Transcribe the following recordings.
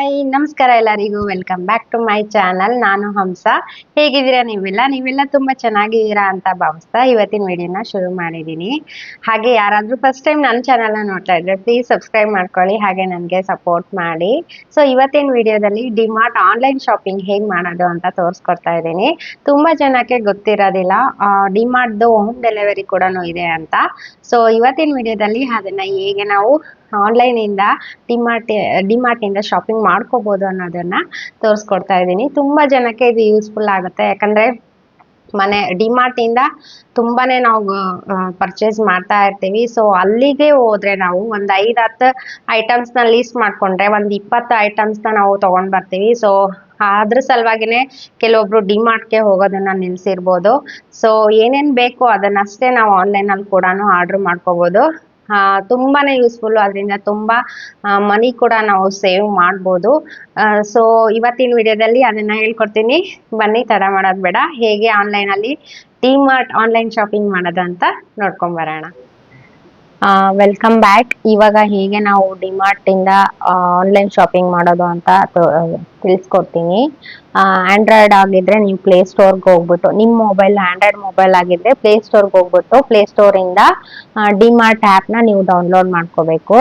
Hi, ನಮಸ್ಕಾರ ಎಲ್ಲರಿಗೂ. Welcome back to my channel ನಾನು ಹಂಸ. ಹೇಗಿದ್ದೀರಾ ನೀವೆಲ್ಲ? ನೀವೆಲ್ಲ ತುಂಬಾ ಚೆನ್ನಾಗಿದ್ದೀರಾ ಅಂತ ಭಾವಿಸ್ತಾ ಇವತ್ತಿನ ವಿಡಿಯೋನ ಶುರು ಮಾಡಿದ್ದೀನಿ. ಹಾಗೆ ಯಾರಾದರೂ ಫಸ್ಟ್ ಟೈಮ್ ನನ್ನ ಚಾನಲ್ನ ನೋಡ್ತಾ ಇದ್ರೆ ಪ್ಲೀಸ್ ಸಬ್ಸ್ಕ್ರೈಬ್ ಮಾಡ್ಕೊಳ್ಳಿ, ಹಾಗೆ ನನಗೆ ಸಪೋರ್ಟ್ ಮಾಡಿ. ಸೊ ಇವತ್ತಿನ ವಿಡಿಯೋದಲ್ಲಿ ಡಿಮಾರ್ಟ್ ಆನ್ಲೈನ್ ಶಾಪಿಂಗ್ ಹೇಗೆ ಮಾಡೋದು ಅಂತ ತೋರಿಸ್ಕೊಡ್ತಾ ಇದ್ದೀನಿ. ತುಂಬಾ ಜನಕ್ಕೆ ಗೊತ್ತಿರೋದಿಲ್ಲ ಡಿಮಾರ್ಟ್ದು ಹೋಮ್ ಡೆಲಿವರಿ ಕೂಡ ಇದೆ ಅಂತ. ಸೊ ಇವತ್ತಿನ ವಿಡಿಯೋದಲ್ಲಿ ಅದನ್ನ ಹೇಗೆ ನಾವು ಆನ್ಲೈನ್ ಇಂದ ಡಿಮಾರ್ಟ್ ಇಂದ ಶಾಪಿಂಗ್ ಮಾಡ್ಕೋಬಹುದು ಅನ್ನೋದನ್ನ ತೋರಿಸ್ಕೊಡ್ತಾ ಇದ್ದೀನಿ. ತುಂಬಾ ಜನಕ್ಕೆ ಇದು ಯೂಸ್ಫುಲ್ ಆಗುತ್ತೆ. ಯಾಕಂದ್ರೆ ಮನೆ ಡಿಮಾರ್ಟ್ ಇಂದ ತುಂಬಾನೇ ನಾವು ಪರ್ಚೇಸ್ ಮಾಡ್ತಾ ಇರ್ತೀವಿ. ಸೊ ಅಲ್ಲಿಗೆ ಹೋದ್ರೆ ನಾವು ಒಂದ್ ಐದ್, ಹತ್ತು ಐಟಮ್ಸ್ನ ಲೀಸ್ಟ್ ಮಾಡ್ಕೊಂಡ್ರೆ ಒಂದ್ ಇಪ್ಪತ್ತು ಐಟಮ್ಸ್ನ ನಾವು ತಗೊಂಡ್ ಬರ್ತೀವಿ. ಸೊ ಅದ್ರ ಸಲುವಾಗಿನೇ ಕೆಲವೊಬ್ರು ಡಿಮಾರ್ಟ್ಗೆ ಹೋಗೋದನ್ನ ನಿಲ್ಸಿರ್ಬೋದು. ಸೊ ಏನೇನ್ ಬೇಕು ಅದನ್ನಷ್ಟೇ ನಾವು ಆನ್ಲೈನ್ ಅಲ್ಲಿ ಕೂಡ ಆರ್ಡರ್ ಮಾಡ್ಕೋಬಹುದು ಆ, ತುಂಬಾನೇ ಯೂಸ್ಫುಲ್ ಅದರಿಂದ ತುಂಬಾ ಮನಿ ಕೂಡ ನಾವು ಸೇವ್ ಮಾಡ್ಬೋದು. ಸೊ ಇವತ್ತಿನ ವಿಡಿಯೋದಲ್ಲಿ ಅದನ್ನ ಹೇಳ್ಕೊಡ್ತೀನಿ. ಬನ್ನಿ ತಡ ಮಾಡೋದು ಬೇಡ. ಹೇಗೆ ಆನ್ಲೈನ್ ಅಲ್ಲಿ ಡಿಮಾರ್ಟ್ ಆನ್ಲೈನ್ ಶಾಪಿಂಗ್ ಮಾಡೋದು ಅಂತ ನೋಡ್ಕೊಂಡ್ ಬರೋಣ. ವೆಲ್ಕಮ್ ಬ್ಯಾಕ್ ಇವಾಗ ಹೇಗೆ ನಾವು ಡಿಮಾರ್ಟ್ ಇಂದ ಆನ್ಲೈನ್ ಶಾಪಿಂಗ್ ಮಾಡೋದು ಅಂತ ತಿಳಿಸ್ಕೊಡ್ತೀನಿ. ಆಂಡ್ರಾಯ್ಡ್ ಆಗಿದ್ರೆ ನೀವು ಪ್ಲೇ ಸ್ಟೋರ್ಗೆ ಹೋಗ್ಬಿಟ್ಟು ನಿಮ್ಮ ಮೊಬೈಲ್ ಆಂಡ್ರಾಯ್ಡ್ ಮೊಬೈಲ್ ಆಗಿದ್ರೆ ಪ್ಲೇ ಸ್ಟೋರ್ಗೆ ಹೋಗ್ಬಿಟ್ಟು ಪ್ಲೇ ಸ್ಟೋರ್ ಇಂದ ಡಿಮಾರ್ಟ್ ಆ್ಯಪ್ನ ನೀವು ಡೌನ್ಲೋಡ್ ಮಾಡ್ಕೋಬೇಕು.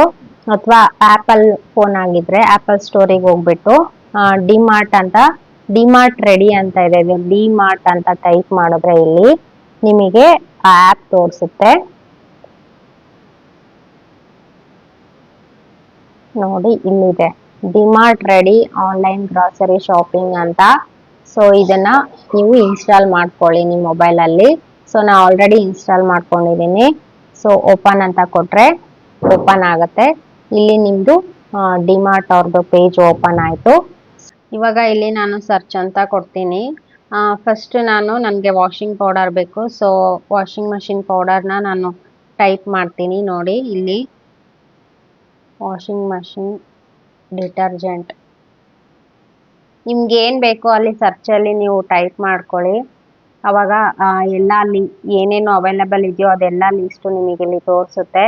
ಅಥವಾ ಆಪಲ್ ಫೋನ್ ಆಗಿದ್ರೆ ಆಪಲ್ ಸ್ಟೋರಿಗೆ ಹೋಗ್ಬಿಟ್ಟು ಡಿಮಾರ್ಟ್ ಅಂತ ಡಿಮಾರ್ಟ್ ರೆಡಿ ಅಂತ ಇದೆ. ಡಿಮಾರ್ಟ್ ಅಂತ ಟೈಪ್ ಮಾಡಿದ್ರೆ ಇಲ್ಲಿ ನಿಮಗೆ ಆ ಆ್ಯಪ್ ತೋರಿಸುತ್ತೆ. ನೋಡಿ ಇಲ್ಲಿದೆ. DMart ready online grocery shopping ಅಂತ. ಸೊ ಇದನ್ನ ನೀವು ಇನ್ಸ್ಟಾಲ್ ಮಾಡ್ಕೊಳ್ಳಿ ನಿಮ್ಮ ಮೊಬೈಲ್ ಅಲ್ಲಿ. ಸೊ ನಾ ಆಲ್ರೆಡಿ ಇನ್ಸ್ಟಾಲ್ ಮಾಡ್ಕೊಂಡಿದ್ದೀನಿ. ಸೊ ಓಪನ್ ಅಂತ ಕೊಟ್ರೆ ಓಪನ್ ಆಗುತ್ತೆ. ಇಲ್ಲಿ ನಿಮ್ದು ಡಿಮಾರ್ಟ್ ಅವ್ರದ್ದು ಪೇಜ್ ಓಪನ್ ಆಯ್ತು. ಇವಾಗ ಇಲ್ಲಿ ನಾನು ಸರ್ಚ್ ಅಂತ ಕೊಡ್ತೀನಿ. ಫಸ್ಟ್ ನಾನು ನನಗೆ ವಾಷಿಂಗ್ ಪೌಡರ್ ಬೇಕು. ಸೊ ವಾಷಿಂಗ್ ಮಷಿನ್ ಪೌಡರ್ನ ನಾನು ಟೈಪ್ ಮಾಡ್ತೀನಿ ನೋಡಿ ಇಲ್ಲಿ. Washing machine detergent. ನಿಮ್ಗೆ ಏನ್ ಬೇಕೋ ಅಲ್ಲಿ ಸರ್ಚ್ ಅಲ್ಲಿ ನೀವು ಟೈಪ್ ಮಾಡ್ಕೊಳ್ಳಿ. ಅವಾಗ ಎಲ್ಲ ಅಲ್ಲಿ ಏನೇನು ಅವೈಲಬಲ್ ಇದೆಯೋ ಅದೆಲ್ಲ ಲಿಸ್ಟ್ ನಿಮಗೆ ಇಲ್ಲಿ ತೋರಿಸುತ್ತೆ.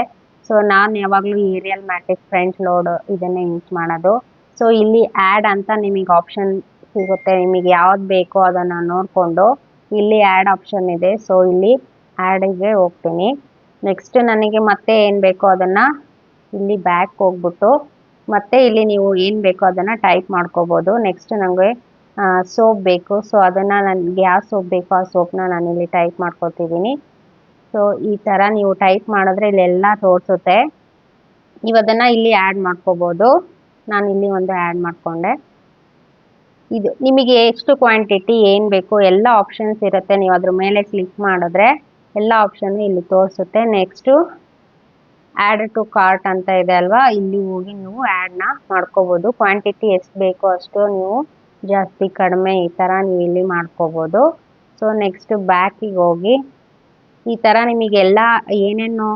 ಸೊ ನಾನು ಯಾವಾಗಲೂ ಏರಿಯಲ್ ಮ್ಯಾಟಿಕ್ ಫ್ರಂಟ್ ಲೋಡ್ ಇದನ್ನೇ ಯೂಸ್ ಮಾಡೋದು. ಸೊ ಇಲ್ಲಿ ಆ್ಯಡ್ ಅಂತ ನಿಮಗೆ ಆಪ್ಷನ್ ಸಿಗುತ್ತೆ. ನಿಮಗೆ ಯಾವ್ದು ಬೇಕೋ ಅದನ್ನ ನೋಡಿಕೊಂಡು ಇಲ್ಲಿ ಆ್ಯಡ್ ಆಪ್ಷನ್ ಇದೆ. ಸೊ ಇಲ್ಲಿ ಆ್ಯಡಿಗೆ ಹೋಗ್ತೀನಿ. ನೆಕ್ಸ್ಟ್ ನನಗೆ ಮತ್ತೆ ಏನು ಬೇಕೋ ಅದನ್ನ ಇಲ್ಲಿ ಬ್ಯಾಕ್ ಹೋಗ್ಬಿಟ್ಟು, ಮತ್ತೆ ಇಲ್ಲಿ ನೀವು ಏನು ಬೇಕೋ ಅದನ್ನ ಟೈಪ್ ಮಾಡ್ಕೋಬಹುದು ನೆಕ್ಸ್ಟ್ ನನಗೆ ಸೋಪ್ ಬೇಕು. ಸೊ ಅದನ್ನ ನನಗೆ ಯಾವ ಸೋಪ್ ಬೇಕೋ. ಆ ಸೋಪ್ನ ನಾನು ಇಲ್ಲಿ ಟೈಪ್ ಮಾಡ್ಕೊತಿದ್ದೀನಿ ಸೊ ಈ ತರ ನೀವು ಟೈಪ್ ಮಾಡಿದ್ರೆ ಇಲ್ಲೆಲ್ಲ ತೋರಿಸುತ್ತೆ. ನೀವು ಅದನ್ನ ಇಲ್ಲಿ ಆ್ಯಡ್ ಮಾಡ್ಕೋಬಹುದು ನಾನು ಇಲ್ಲಿ ಒಂದು ಆ್ಯಡ್ ಮಾಡ್ಕೊಂಡೆ. ಇದು, ನಿಮಗೆ ಎಷ್ಟು ಕ್ವಾಂಟಿಟಿ ಏನು ಬೇಕು, ಎಲ್ಲ ಆಪ್ಷನ್ಸ್ ಇರುತ್ತೆ. ನೀವು ಅದ್ರ ಮೇಲೆ ಕ್ಲಿಕ್ ಮಾಡಿದ್ರೆ ಎಲ್ಲ ಆಪ್ಷನ್ ಇಲ್ಲಿ ತೋರಿಸುತ್ತೆ. ನೆಕ್ಸ್ಟು ಆ್ಯಡ್ ಟು ಕಾರ್ಟ್ ಅಂತ ಇದೆ ಅಲ್ವಾ? ಇಲ್ಲಿ ಹೋಗಿ ನೀವು ಆ್ಯಡ್ನ ಮಾಡ್ಕೋಬಹುದು ಕ್ವಾಂಟಿಟಿ ಎಷ್ಟು ಬೇಕೋ ಅಷ್ಟು ನೀವು ಜಾಸ್ತಿ ಕಡಿಮೆ ಈ ಥರ ನೀವು ಇಲ್ಲಿ ಮಾಡ್ಕೋಬೋದು. ಸೊ ನೆಕ್ಸ್ಟ್ ಬ್ಯಾಕಿಗೆ ಹೋಗಿ ಈ ಥರ ನಿಮಗೆಲ್ಲ ಏನೇನು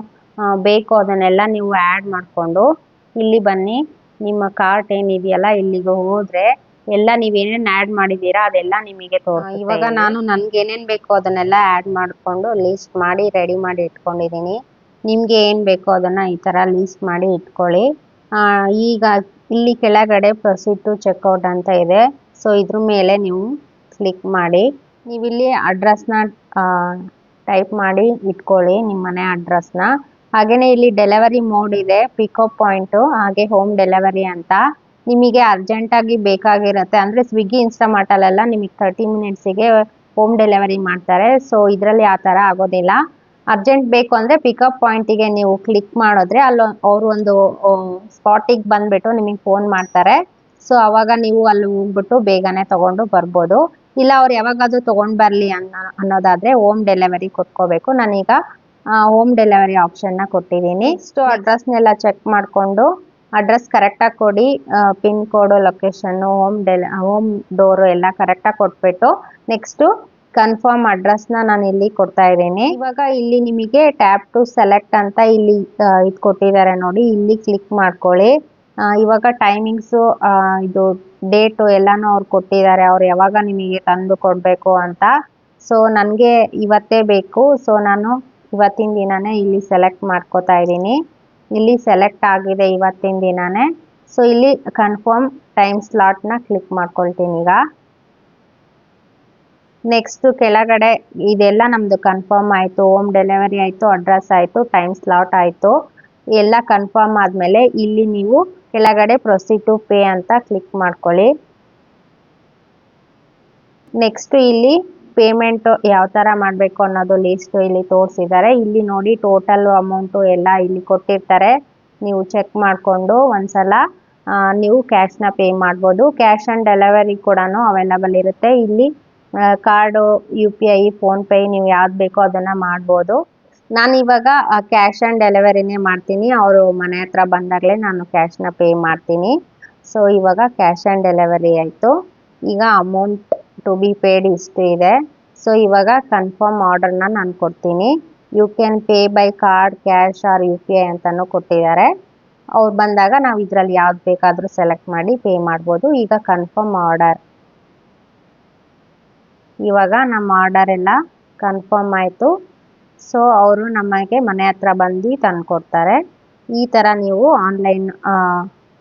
ಬೇಕೋ ಅದನ್ನೆಲ್ಲ ನೀವು ಆ್ಯಡ್ ಮಾಡಿಕೊಂಡು ಇಲ್ಲಿ ಬನ್ನಿ. ನಿಮ್ಮ ಕಾರ್ಟ್ ಏನಿದೆಯಲ್ಲ ಇಲ್ಲಿಗೆ ಹೋದ್ರೆ ಎಲ್ಲ ನೀವೇನೇನು ಆ್ಯಡ್ ಮಾಡಿದ್ದೀರಾ ಅದೆಲ್ಲ ನಿಮಗೆ ತೋರಿಸುತ್ತೆ ಇವಾಗ ನಾನು ನನ್ಗೆ ಏನೇನ್ ಬೇಕೋ ಅದನ್ನೆಲ್ಲ ಆ್ಯಡ್ ಮಾಡಿಕೊಂಡು ಲಿಸ್ಟ್ ಮಾಡಿ ರೆಡಿ ಮಾಡಿ ಇಟ್ಕೊಂಡಿದ್ದೀನಿ. ನಿಮ್ಗೆ ಏನು ಬೇಕೋ ಅದನ್ನು ಈ ಥರ ಲೀಸ್ಟ್ ಮಾಡಿ ಇಟ್ಕೊಳ್ಳಿ. ಈಗ ಇಲ್ಲಿ ಕೆಳಗಡೆ ಪ್ರೊಸೀಡ್ ಟು ಚೆಕ್ಔಟ್ ಅಂತ ಇದೆ. ಸೊ ಇದ್ರ ಮೇಲೆ ನೀವು ಕ್ಲಿಕ್ ಮಾಡಿ. ನೀವಿಲ್ಲಿ ಅಡ್ರೆಸ್ನ ಟೈಪ್ ಮಾಡಿ ಇಟ್ಕೊಳ್ಳಿ ನಿಮ್ಮ ಮನೆ ಅಡ್ರೆಸ್ನ ಹಾಗೆಯೇ ಇಲ್ಲಿ ಡೆಲಿವರಿ ಮೋಡ್ ಇದೆ ಪಿಕಪ್ ಪಾಯಿಂಟು ಹಾಗೆ ಹೋಮ್ ಡೆಲಿವರಿ ಅಂತ. ನಿಮಗೆ ಅರ್ಜೆಂಟಾಗಿ ಬೇಕಾಗಿರುತ್ತೆ ಅಂದರೆ ಸ್ವಿಗ್ಗಿ ಇನ್ಸ್ಟಾಮಾರ್ಟಲ್ಲೆಲ್ಲ ನಿಮಗೆ ತರ್ಟಿ ಮಿನಿಟ್ಸಿಗೆ ಹೋಮ್ ಡೆಲಿವರಿ ಮಾಡ್ತಾರೆ. ಸೊ ಇದರಲ್ಲಿ ಆ ಥರ ಆಗೋದಿಲ್ಲ. ಅರ್ಜೆಂಟ್ ಬೇಕು ಅಂದರೆ ಪಿಕಪ್ ಪಾಯಿಂಟಿಗೆ ನೀವು ಕ್ಲಿಕ್ ಮಾಡಿದ್ರೆ ಅಲ್ಲಿ ಅವರು ಒಂದು ಸ್ಪಾಟಿಗೆ ಬಂದ್ಬಿಟ್ಟು ನಿಮಗೆ ಫೋನ್ ಮಾಡ್ತಾರೆ. ಸೊ ಅವಾಗ ನೀವು ಅಲ್ಲಿ ಹೋಗ್ಬಿಟ್ಟು ಬೇಗನೆ ತಗೊಂಡು ಬರ್ಬೋದು. ಇಲ್ಲ ಅವ್ರು ಯಾವಾಗಾದ್ರೂ ತಗೊಂಡ್ ಬರ್ಲಿ ಅನ್ನೋ ಅನ್ನೋದಾದ್ರೆ ಹೋಮ್ ಡೆಲಿವರಿ ಕೊಟ್ಕೋಬೇಕು. ನಾನೀಗ ಹೋಮ್ ಡೆಲಿವರಿ ಆಪ್ಷನ್ನ ಕೊಟ್ಟಿದ್ದೀನಿ. ಸೊ ಅಡ್ರೆಸ್ನೆಲ್ಲ ಚೆಕ್ ಮಾಡಿಕೊಂಡು ಅಡ್ರೆಸ್ ಕರೆಕ್ಟಾಗಿ ಕೊಡಿ. Pin code location home deli home door ಎಲ್ಲ ಕರೆಕ್ಟಾಗಿ ಕೊಟ್ಬಿಟ್ಟು ನೆಕ್ಸ್ಟು ಕನ್ಫರ್ಮ್ ಅಡ್ರೆಸ್ನ ನಾನು ಇಲ್ಲಿ ಕೊಡ್ತಾ ಇದ್ದೀನಿ. ಇವಾಗ ಇಲ್ಲಿ ನಿಮಗೆ ಟ್ಯಾಪ್ ಟು ಸೆಲೆಕ್ಟ್ ಅಂತ ಇಲ್ಲಿ ಇದು ಕೊಟ್ಟಿದ್ದಾರೆ ನೋಡಿ. ಇಲ್ಲಿ ಕ್ಲಿಕ್ ಮಾಡ್ಕೊಳ್ಳಿ. ಇವಾಗ ಟೈಮಿಂಗ್ಸು ಇದು ಡೇಟು ಎಲ್ಲಾನು ಅವ್ರು ಕೊಟ್ಟಿದ್ದಾರೆ. ಅವ್ರು ಯಾವಾಗ ನಿಮಗೆ ತಂದು ಕೊಡಬೇಕು ಅಂತ. ಸೊ ನನಗೆ ಇವತ್ತೇ ಬೇಕು. ಸೊ ನಾನು ಇವತ್ತಿನ ದಿನನೇ ಇಲ್ಲಿ ಸೆಲೆಕ್ಟ್ ಮಾಡ್ಕೋತಾ ಇದ್ದೀನಿ. ಇಲ್ಲಿ ಸೆಲೆಕ್ಟ್ ಆಗಿದೆ ಇವತ್ತಿನ ದಿನನೇ. ಸೊ ಇಲ್ಲಿ ಕನ್ಫರ್ಮ್ ಟೈಮ್ ಸ್ಲಾಟ್ನ ಕ್ಲಿಕ್ ಮಾಡ್ಕೊಳ್ತೀನಿ ಈಗ. ನೆಕ್ಸ್ಟ್ ಕೆಳಗಡೆ ಇದೆಲ್ಲ ನಮ್ದು ಕನ್ಫರ್ಮ್ ಆಯಿತು ಹೋಮ್ ಡೆಲಿವರಿ ಆಯಿತು ಅಡ್ರೆಸ್ ಆಯಿತು ಟೈಮ್ ಸ್ಲಾಟ್ ಆಯಿತು. ಎಲ್ಲ ಕನ್ಫರ್ಮ್ ಆದ್ಮೇಲೆ ಇಲ್ಲಿ ನೀವು ಕೆಳಗಡೆ ಪ್ರೊಸೀಡ್ ಟು ಪೇ ಅಂತ ಕ್ಲಿಕ್ ಮಾಡ್ಕೊಳ್ಳಿ. ನೆಕ್ಸ್ಟ್ ಇಲ್ಲಿ ಪೇಮೆಂಟ್ ಯಾವ ಥರ ಮಾಡಬೇಕು ಅನ್ನೋದು ಲಿಸ್ಟ್ ಇಲ್ಲಿ ತೋರಿಸಿದ್ದಾರೆ. ಇಲ್ಲಿ ನೋಡಿ ಟೋಟಲ್ ಅಮೌಂಟು ಎಲ್ಲ ಇಲ್ಲಿ ಕೊಟ್ಟಿರ್ತಾರೆ. ನೀವು ಚೆಕ್ ಮಾಡಿಕೊಂಡು ಒಂದ್ಸಲ ನೀವು ಕ್ಯಾಶ್ನ ಪೇ ಮಾಡ್ಬೋದು. ಕ್ಯಾಶ್ ಆನ್ ಡೆಲಿವರಿ ಕೂಡ ಅವೈಲಬಲ್ ಇರುತ್ತೆ. ಇಲ್ಲಿ card, U P I, PhonePe, ನೀವು ಯಾವ್ದು ಬೇಕೋ ಅದನ್ನು ಮಾಡ್ಬೋದು. ನಾನು ಇವಾಗ ಕ್ಯಾಶ್ ಆನ್ ಡೆಲಿವರಿನೇ ಮಾಡ್ತೀನಿ. ಅವರು ಮನೆ ಹತ್ರ ಬಂದಾಗಲೇ ನಾನು ಕ್ಯಾಶ್ನ ಪೇ ಮಾಡ್ತೀನಿ. ಸೊ, ಇವಾಗ ಕ್ಯಾಶ್ ಆನ್ ಡೆಲಿವರಿ ಆಯಿತು. ಈಗ ಅಮೌಂಟ್ ಟು ಬಿ ಪೇಡ್ ಇಷ್ಟು ಇದೆ. ಸೊ, ಇವಾಗ ಕನ್ಫರ್ಮ್ ಆರ್ಡರ್ನ ನಾನು ಕೊಡ್ತೀನಿ. You can pay by card, cash or U P I ಅಂತಲೂ ಕೊಟ್ಟಿದ್ದಾರೆ. ಅವ್ರು ಬಂದಾಗ ನಾವು ಇದರಲ್ಲಿ ಯಾವ್ದು ಬೇಕಾದರೂ ಸೆಲೆಕ್ಟ್ ಮಾಡಿ ಪೇ ಮಾಡ್ಬೋದು. ಈಗ ಕನ್ಫರ್ಮ್ ಆರ್ಡರ್. ಇವಾಗ ನಮ್ಮ ಆರ್ಡರ್ ಎಲ್ಲ ಕನ್ಫರ್ಮ್ ಆಯಿತು. ಸೊ ಅವರು ನಮಗೆ ಮನೆ ಹತ್ರ ಬಂದು ತಂದುಕೊಡ್ತಾರೆ. ಈ ಥರ ನೀವು ಆನ್ಲೈನ್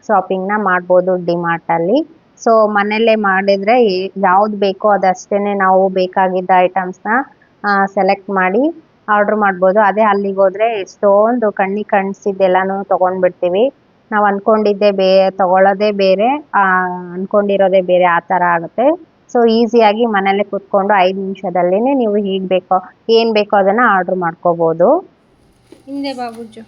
ಶಾಪಿಂಗ್ನ ಮಾಡ್ಬೋದು ಡಿಮಾರ್ಟಲ್ಲಿ ಸೊ ಮನೆಯಲ್ಲೇ ಮಾಡಿದರೆ ಯಾವ್ದು ಬೇಕೋ ಅದಷ್ಟೇ ನಾವು ಬೇಕಾಗಿದ್ದ ಐಟಮ್ಸ್ನ ಸೆಲೆಕ್ಟ್ ಮಾಡಿ ಆರ್ಡ್ರ್ ಮಾಡ್ಬೋದು. ಅದೇ ಅಲ್ಲಿಗೆ ಹೋದರೆ ಎಷ್ಟೊಂದು ಕಣ್ಣಿಗೆ ಕಣ್ಸಿದ್ದೆಲ್ಲನೂ ತೊಗೊಂಡ್ಬಿಡ್ತೀವಿ. ನಾವು ಅಂದ್ಕೊಂಡಿದ್ದೇ ಬೇ, ತೊಗೊಳ್ಳೋದೇ ಬೇರೆ ಅಂದ್ಕೊಂಡಿರೋದೇ ಬೇರೆ ಆ ಥರ ಆಗುತ್ತೆ. ಸೊ ಈಸಿಯಾಗಿ ಮನೇಲೆ ಕೂತ್ಕೊಂಡು ಐದು ನಿಮಿಷದಲ್ಲೇ ನೀವು ಹೇಗೆ ಬೇಕೋ, ಏನು ಬೇಕೋ ಅದನ್ನು ಆರ್ಡ್ರ್ ಮಾಡ್ಕೋಬೋದು. ಹಿಂದೆ ಬಾಬುಜು.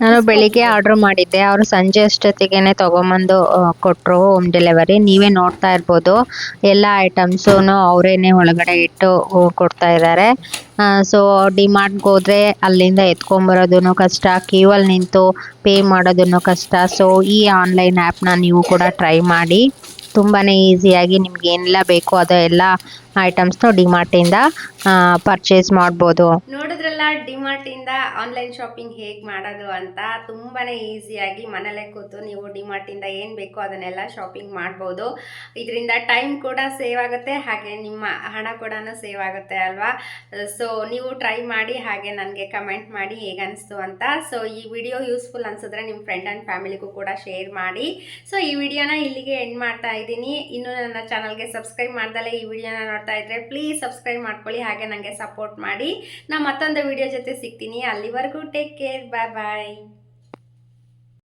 ನಾನು ಬೆಳಿಗ್ಗೆ ಆರ್ಡ್ರ್ ಮಾಡಿದ್ದೆ. ಅವರು ಸಂಜೆ ಅಷ್ಟೊತ್ತಿಗೆ ತೊಗೊಂಬಂದು ಕೊಟ್ಟರು ಹೋಮ್ ಡೆಲಿವರಿ ನೀವೇ ನೋಡ್ತಾ ಇರ್ಬೋದು. ಎಲ್ಲ ಐಟಮ್ಸೂ ಅವರೇನೆ ಒಳಗಡೆ ಇಟ್ಟು ಕೊಡ್ತಾ ಇದ್ದಾರೆ ಸೊ ಡಿಮಾರ್ಟ್ಗೆ ಹೋದರೆ ಅಲ್ಲಿಂದ ಎತ್ಕೊಂಬರೋದೂ ಕಷ್ಟ. ಕ್ಯೂವಲ್ಲಿ ನಿಂತು ಪೇ ಮಾಡೋದನ್ನು ಕಷ್ಟ. ಸೊ ಈ ಆನ್ಲೈನ್ ಆ್ಯಪ್ನ ನೀವು ಕೂಡ ಟ್ರೈ ಮಾಡಿ. ತುಂಬಾ ಈಸಿಯಾಗಿ ನಿಮ್ಗೆ ಏನೆಲ್ಲ ಬೇಕೋ ಅದು ಎಲ್ಲ ಐಟಮ್ಸ್ನು ಡಿಮಾರ್ಟಿಂದ ಪರ್ಚೇಸ್ ಮಾಡ್ಬೋದು. ನೋಡಿದ್ರಲ್ಲ ಡಿಮಾರ್ಟಿಂದ ಆನ್ಲೈನ್ ಶಾಪಿಂಗ್ ಹೇಗೆ ಮಾಡೋದು ಅಂತ ತುಂಬಾ ಈಸಿಯಾಗಿ ಮನೇಲೆ ಕೂತು ನೀವು ಡಿಮಾರ್ಟಿಂದ ಏನು ಬೇಕೋ ಅದನ್ನೆಲ್ಲ ಶಾಪಿಂಗ್ ಮಾಡ್ಬೋದು. ಇದರಿಂದ ಟೈಮ್ ಕೂಡ ಸೇವ್ ಆಗುತ್ತೆ, ಹಾಗೆ ನಿಮ್ಮ ಹಣ ಕೂಡ ಸೇವ್ ಆಗುತ್ತೆ ಅಲ್ವಾ? ಸೊ ನೀವು ಟ್ರೈ ಮಾಡಿ, ಹಾಗೆ ನನಗೆ ಕಮೆಂಟ್ ಮಾಡಿ ಹೇಗೆ ಅನಿಸ್ತು ಅಂತ. ಸೊ ಈ ವಿಡಿಯೋ ಯೂಸ್ಫುಲ್ ಅನ್ಸಿದ್ರೆ ನಿಮ್ಮ ಫ್ರೆಂಡ್ ಆ್ಯಂಡ್ ಫ್ಯಾಮಿಲಿಗೂ ಕೂಡ ಶೇರ್ ಮಾಡಿ. ಸೊ ಈ ವಿಡಿಯೋನ ಇಲ್ಲಿಗೆ ಎಂಡ್ ಮಾಡ್ತಾ ಇದ್ದೀನಿ. ಇನ್ನು ನನ್ನ ಚಾನಲ್ಗೆ ಸಬ್ಸ್ಕ್ರೈಬ್ ಮಾಡ್ದಲೇ ಈ ವಿಡಿಯೋನ ಇದ್ರೆ ಪ್ಲೀಸ್ ಸಬ್ಸ್ಕ್ರೈಬ್ ಮಾಡ್ಕೊಳ್ಳಿ, ಹಾಗೆ ನನಗೆ ಸಪೋರ್ಟ್ ಮಾಡಿ. ನಾ ಮತ್ತೊಂದು ವಿಡಿಯೋ ಜೊತೆ ಸಿಗ್ತೀನಿ. ಅಲ್ಲಿವರೆಗೂ ಟೇಕ್ ಕೇರ್ ಬಾಯ್ ಬಾಯ್